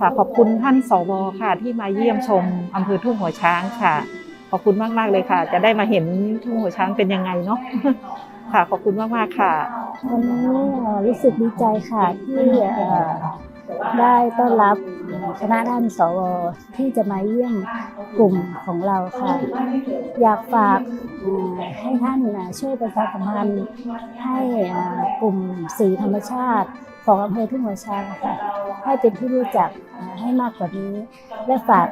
ค่ะขอบคุณท่านสวค่ะ ที่มาเยี่ยมชมอำเภอทุ่งหัวช้างค่ะ ขอบคุณมากมากเลยค่ะ จะได้มาเห็นทุ่งหัวช้างเป็นยังไงเนาะค่ะ ขอบคุณมากมากค่ะวันนี้รู้สึกดีใจค่ะที่ ได้ต้อนรับคณะท่านสวที่จะมาเยี่ยมกลุ่มของเราค่ะ อยากฝากให้ท่านช่วยประชาสัมพันธ์ให้กลุ่มสีธรรมชาติของอำเภอทุ่งหัวช้างค่ะให้เป็นที่รู้จักให้มากกว่านี้ และฝาก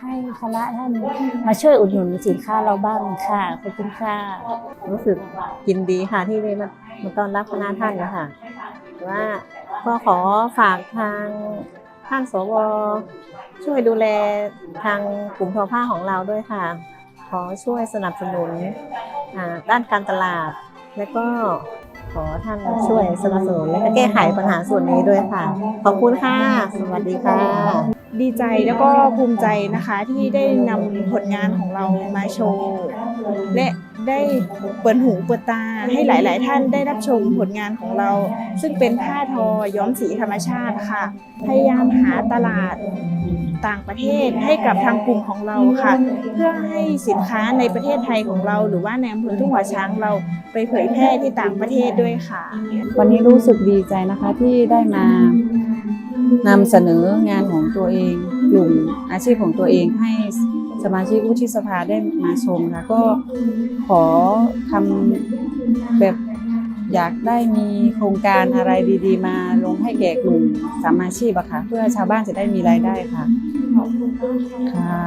ให้คณะท่านมาช่วยอุดหนุนสินค้าเราบ้างค่ะขอบคุณค่ะรู้สึกยินดีค่ะที่ได้มามาต้อนรับคณะท่านนะคะว่า ก็ขอฝากทางท่านสวช่วยดูแลทางกลุ่มทอผ้าของเราด้วยค่ะ ขอช่วยสนับสนุนด้านการตลาด และก็ขอท่านช่วยสนับสนุนและแก้ไขปัญหาส่วนนี้ด้วยค่ะ ขอบคุณค่ะ สวัสดีค่ะ ดีใจแล้วก็ภูมิใจนะคะที่ได้นำผลงานของเรามาโชว์ และได้เปิดหูเปิดตาให้หลาย ๆ ท่านได้รับชมผลงานของเรา ซึ่งเป็นผ้าทอย้อมสีธรรมชาติค่ะ พยายามหาตลาดต่างประเทศให้กับทางกลุ่มของเราค่ะ เพื่อให้สินค้าในประเทศไทยของเรา หรือว่าในอำเภอทุ่งหัวช้างเราไปเผยแพร่ที่ต่างประเทศด้วยค่ะ วันนี้รู้สึกดีใจนะคะที่ได้มา นำเสนองานของตัวเองกลุ่มอาชีพของตัวเองให้สมาชิกวุฒิสภาได้มาชมค่ะก็ขอทำแบบอยากได้มีโครงการอะไรดี ๆ มาลงให้แก่กลุ่มสามาชีพอะค่ะเพื่อชาวบ้านจะได้มีรายได้ค่ะขอบคุณค่ะ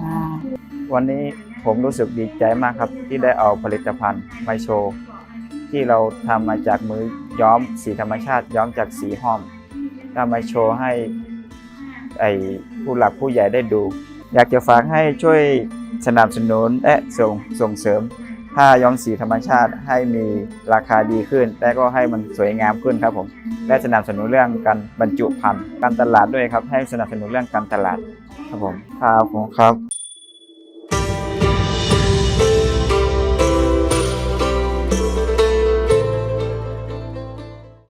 ค่ะวันนี้ผมรู้สึกดีใจมากครับ ที่ได้เอาผลิตภัณฑ์มาโชว์ที่เราทำมาจากมือย้อมสีธรรมชาติย้อมจากสีห้อม ก็มาโชว์ให้ไอผู้หลักผู้ใหญ่ได้ดู อยากจะฝากให้ช่วยสนับสนุนและส่งส่งเสริมผ้าย้อมสีธรรมชาติให้มีราคาดีขึ้น และก็ให้มันสวยงามขึ้นครับผม และสนับสนุนเรื่องการบรรจุภัณฑ์การตลาดด้วยครับ ให้สนับสนุนเรื่องการตลาดครับผมครับผมครับ